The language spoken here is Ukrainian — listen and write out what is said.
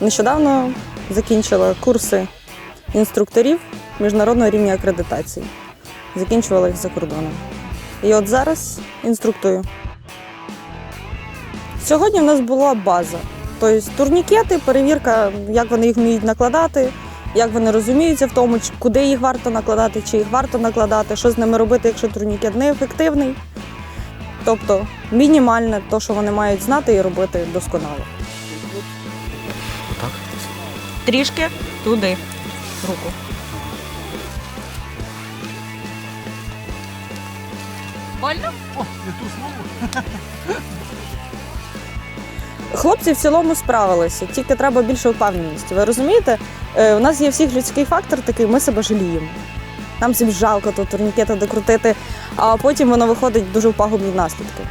Нещодавно закінчила курси інструкторів міжнародного рівня акредитації. Закінчувала їх за кордоном. І от зараз інструктую. Сьогодні в нас була база. Тобто турнікети, перевірка, як вони їх вміють накладати, як вони розуміються в тому, куди їх варто накладати, чи їх варто накладати, що з ними робити, якщо турнікет неефективний. Тобто мінімальне те, що вони мають знати і робити досконало. Трішки туди руку. Больно? О, не ту слово. Хлопці в цілому справилися, тільки треба більше впевненості. Ви розумієте? Е, У нас є всіх людський фактор такий, ми себе жаліємо. Нам всім жалко то турнікети докрутити, а потім воно виходить дуже в пагубні наслідки.